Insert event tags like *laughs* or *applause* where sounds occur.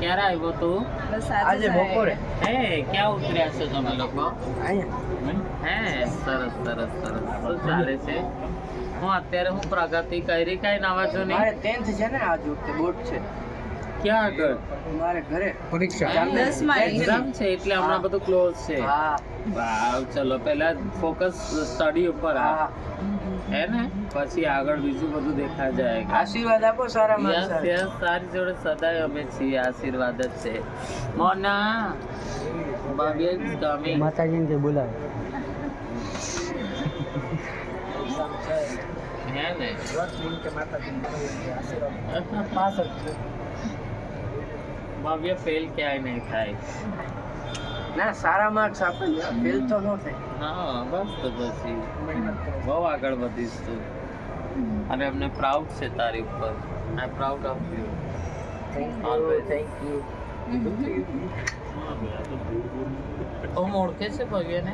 ક્યારે આવ્યો તું? બસ આજે બપોરે. હે ક્યાં ઉતર્યા છો તમે લોકો? હે સરસ સરસ સરસ. શું ચાલે છે? હું અત્યારે હું પ્રગતિ કરી કઈ નવા છો નહીં ટેન્થ છે ને આજ વખતે બોટ છે. ક્યાં આગળ? મારે ઘરે પરીક્ષા દસમાં એક્ઝામ છે. એટલે હમણાં બધું ક્લોઝ છે. હા. વાવ ચલો પહેલા ફોકસ સ્ટડી ઉપર આ હા. હે ને? પછી આગળ બીજું બધું દેખા જાય. આશીર્વાદ આપો સારા માણસ યસ તારી જોડે સદાય અમે છીએ આશીર્વાદ જ છે. મોના ભાભી કમિંગ માતાજીને કે બોલાવે. હે ને? *laughs* ભવ્ય ફેલ ક્યાંય નહીં થાય. ના સારા માર્ક્સ આપે ફેલ તો ન થાય. હા બસ તો પછી. બહુ આગળ વધીશ તું. અને અમને પ્રાઉડ છે તારી ઉપર. I proud of you thank you હું ઓળખે છે ભવ્યને?